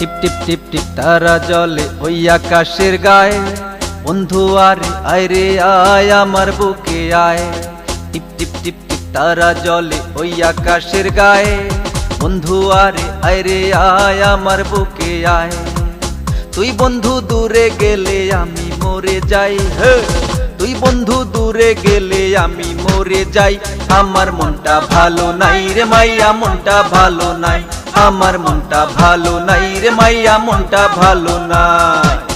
টিপ টিপ টিপ টিপ, তারা জলে ওই আকাশের গায়ে। বন্ধু, আরে, আয় রে, আয়, আমার বুকে আয়। টিপ টিপ টিপ টিপ, তারা জলে ওই আকাশের গায়ে। বন্ধু, আরে, আয় রে, আয়, আমার বুকে আয়। তুই বন্ধু, দূরে গেলে আমি মরে যাই, হে। তুই বন্ধু দূরে গেলে আমি মরে যাই। আমার মনটা ভালো নাই রে মাইয়া, মনটা ভালো নাই। আমার মনটা ভালো নাই রে মাইয়া, মনটা ভালো নাই।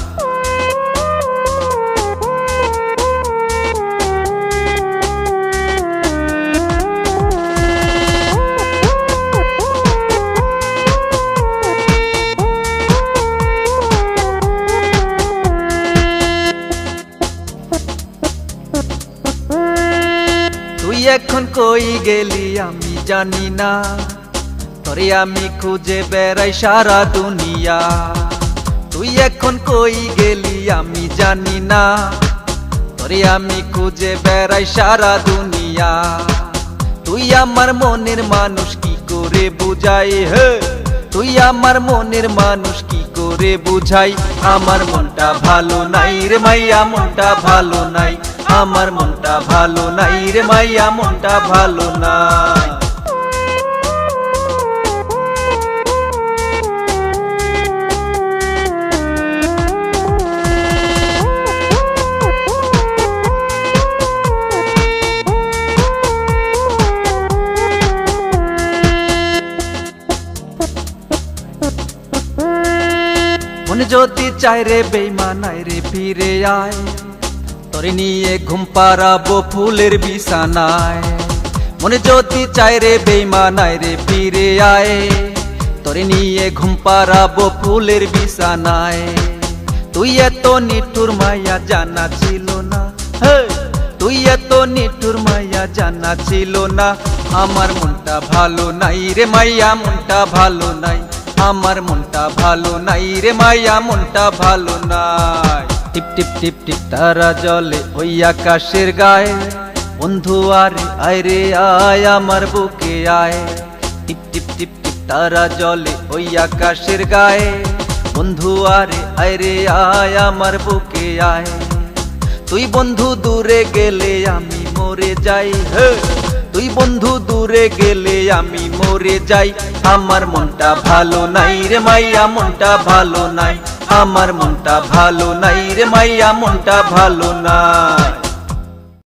এখন কই গেলি আমি জানি না। তোরে আমি খুঁজে বেড়াই সারা দুনিয়া। তুই এখন কই গেলি আমি জানি না। তোরে আমি খুঁজে বেড়াই সারা দুনিয়া। তুই আমার মনের মানুষ কি করে বুঝাই, হে? তুই আমার মনের মানুষ কি করে বুঝাই? আমার মনটা ভালো নাই রে মাইয়া, মনটা ভালো নাই। আমার মনটা ভালো নাই রে মাইয়া, মনটা ভালো মনে যদি চাই রে বেইমানাই রে ফিরে আয়। তোরে নিয়ে ঘুম পাড়াবো ফুলের বিছানায়। মনে যদি চাই রে বেইমানাই রে, ফিরে আয়। তোরে নিয়ে ঘুম পাড়াবো ফুলের বিছানায়। তুই এত নিঠুর মাইয়া জানা ছিল না। তুই এত নিঠুর মাইয়া জানা ছিল না। আমার মনটা ভালো নাই রে মাইয়া, মনটা ভালো নাই। আমার মনটা ভালো নাই রে মাইয়া, মনটা ভালো নাই। টিপ টিপ টিপ টিপ, তারা জলে ওই আকাশের গায়ে। বন্ধু, আরে, আয় রে, আয়, আমার বুকে আয়। টিপ টিপ টিপ টিপ, তারা জলে ওই আকাশের গায়ে। বন্ধু, আরে, আয় রে, আয়, আমার বুকে আয়। তুই বন্ধু, দূরে গেলে আমি মরে যাই। হে! তুই বন্ধু দূরে গেলে আমি মরে যাই। আমার মনটা ভালো নাই রে মাইয়া, মনটা ভালো নাই। আমার মনটা ভালো নাই রে মাইয়া, মনটা ভালো নাই।